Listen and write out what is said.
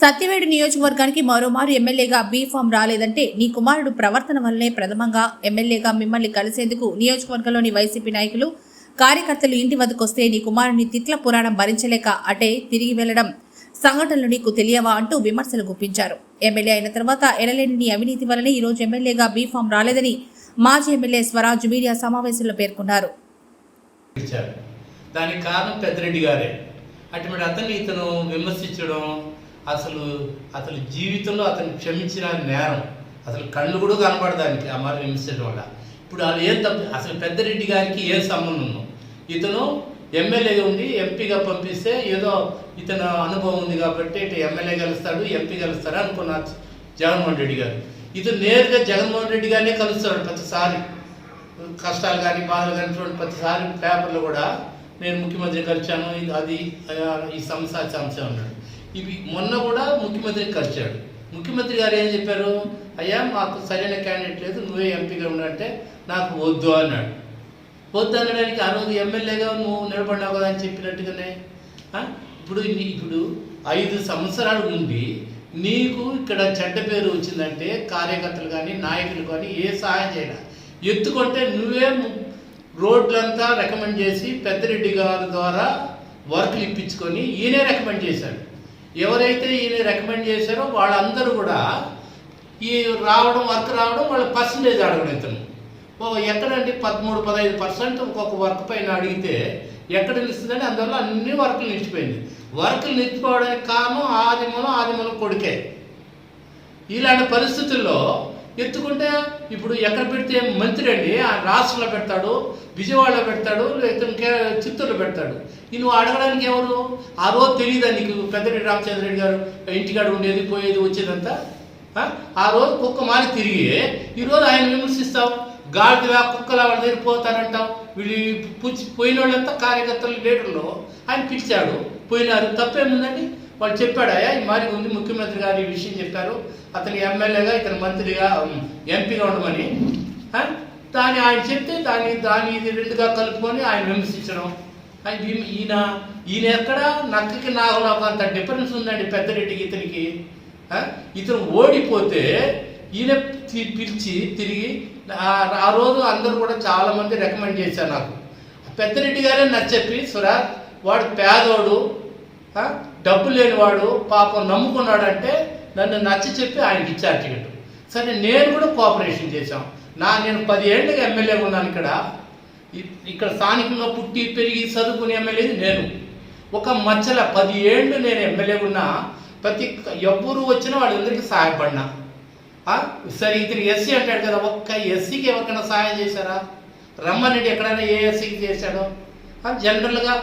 సత్యవేడు నియోజకవర్గానికి మరోమారు ఎమ్మెల్యేగా బీ ఫామ్ రాలేదంటే నీ కుమారుడు ప్రవర్తన వల్లనే ప్రథమంగా ఎమ్మెల్యేగా మిమ్మల్ని కలిసేందుకు నియోజకవర్గంలోని వైసీపీ నాయకులు కార్యకర్తలు ఇంటి వద్దకొస్తే నీ కుమారుని తిట్ల పురాణం భరించలేక అటే తిరిగి వెళ్ళడం సంఘటనలు నీకు తెలియవా అంటూ విమర్శలు గుప్పించారు. ఎమ్మెల్యే అయిన తర్వాత ఎడలేని నీ అవినీతి వల్లనే ఈరోజు ఎమ్మెల్యేగా బీ ఫామ్ రాలేదని మాజీ ఎమ్మెల్యే స్వరాజ్ మీడియా సమావేశంలో పేర్కొన్నారు. దానికి కారణం పెద్దరెడ్డి గారే. అటువంటి అతన్ని ఇతను విమర్శించడం అసలు అతని జీవితంలో అతను క్షమించిన నేరం అసలు కళ్ళు కూడా కనపడదానికి ఆ మరి విమర్శించడం వల్ల ఇప్పుడు వాళ్ళు ఏం తప్పు అసలు పెద్దరెడ్డి గారికి ఏ సంబంధం ఉందో? ఇతను ఎమ్మెల్యేగా ఉండి ఎంపీగా పంపిస్తే ఏదో ఇతను అనుభవం ఉంది కాబట్టి ఇటు ఎమ్మెల్యే కలుస్తాడు ఎంపీ కలుస్తాడు అనుకున్నారు జగన్మోహన్ రెడ్డి గారు. ఇతను నేరుగా జగన్మోహన్ రెడ్డి గారినే కలుస్తాడు ప్రతిసారి. కష్టాలు కానీ బాధలు కానీ చూడండి ప్రతిసారి పేపర్లో కూడా నేను ముఖ్యమంత్రి కలిశాను ఇది అది ఈ సమస్య ఆ సమస్య ఇవి మొన్న కూడా ముఖ్యమంత్రికి కలిశాడు ముఖ్యమంత్రి గారు ఏం చెప్పారు? అయ్యా మాకు సరైన క్యాండిడేట్ లేదు నువ్వే ఎంపీగా ఉండంటే నాకు వద్దు అన్నాడు. వద్దు అనడానికి ఆ రోజు ఎమ్మెల్యేగా నువ్వు నిలబడినావు కదా అని చెప్పినట్టుగానే. ఇప్పుడు ఇప్పుడు ఐదు సంవత్సరాలు ఉండి నీకు ఇక్కడ చెడ్డ పేరు వచ్చిందంటే కార్యకర్తలు కానీ నాయకులు కానీ ఏ సహాయం చేయడా ఎత్తుకుంటే నువ్వే రోడ్లంతా రికమెండ్ చేసి పెద్దరెడ్డి గారి ద్వారా వర్క్లు ఇప్పించుకొని ఈయనే రికమెండ్ చేశాడు. ఎవరైతే ఈయన రికమెండ్ చేశారో వాళ్ళందరూ కూడా ఈ రావడం వర్క్ రావడం వాళ్ళ పర్సంటేజ్ అడగడం ఇతను. ఓ ఎక్కడండి? పదమూడు పదహైదు పర్సెంట్ ఒక్కొక్క వర్క్ పైన అడిగితే ఎక్కడ నిలుస్తుందంటే అందువల్ల అన్ని వర్కులు నిలిచిపోయింది. వర్కులు నిలిచిపోవడానికి కారణం ఆదిమూలం ఆదిమూలం కొడుకే. ఇలాంటి పరిస్థితుల్లో ఎత్తుకుంటే ఇప్పుడు ఎక్కడ పెడితే మంత్రి అండి ఆ రాష్ట్రంలో పెడతాడు విజయవాడలో పెడతాడు లేకపోతే చిత్తూరులో పెడతాడు. నువ్వు అడగడానికి ఎవరు? ఆ రోజు తెలియదా నీకు పెద్దరెడ్డి రామచంద్ర రెడ్డి గారు? ఇంటికాడ ఉండేది పోయేది వచ్చేదంతా? ఆ? రోజు కుక్క మారి తిరిగి ఈరోజు ఆయన విమర్శిస్తావు గాడిలా కుక్కలు వాళ్ళ దగ్గర పోతారంటావు వీళ్ళు పుచ్చి పోయిన వాళ్ళంతా కార్యకర్తలు లీడర్లు. ఆయన పిలిచాడు. పోయినారు. తప్పేముందండి? వాళ్ళు చెప్పాడాయా ఈ మారి ఉంది ముఖ్యమంత్రి గారు ఈ విషయం చెప్పారు. అతను ఎమ్మెల్యేగా ఇతను మంత్రిగా ఎంపీగా ఉండమని. దాన్ని ఆయన చెప్తే దాన్ని దాన్ని ఇది రెండుగా కలుపుకొని ఆయన విమర్శించడం. ఆయన ఈయన- ఈయన ఎక్కడ? నక్కకి నాగలోకి అంత డిఫరెన్స్ ఉందండి పెద్దరెడ్డికి ఇతనికి. ఇతను ఓడిపోతే ఈయన పిలిచి తిరిగి ఆ- రోజు అందరూ కూడా చాలా మంది రికమెండ్ చేశారు నాకు. పెద్దరెడ్డి గారే నచ్చెప్పి సురా వాడు పేదోడు డబ్బు లేనివాడు పాపం నమ్ముకున్నాడంటే నన్ను నచ్చ చెప్పి ఆయనకి ఇచ్చారు టికెట్. సరే నేను కూడా కోఆపరేషన్ చేశాం. నా నేను పది ఏళ్ళుగా ఎమ్మెల్యేగా ఉన్నాను ఇక్కడ. ఇక్కడ స్థానికంగా పుట్టి పెరిగి చదువుకునే ఎమ్మెల్యే నేను. ఒక మచ్చల పది ఏళ్ళు నేను ఎమ్మెల్యే ఉన్నా ప్రతి ఎవ్వరు వచ్చినా వాళ్ళందరికీ సహాయపడినా. సరే ఇతను ఎస్సీ అంటాడు కదా ఒక్క ఎస్సీకి ఎవరికైనా సహాయం చేశారా? రమ్మనేది ఎక్కడైనా ఏ ఎస్సీకి చేశాడో? జనరల్గా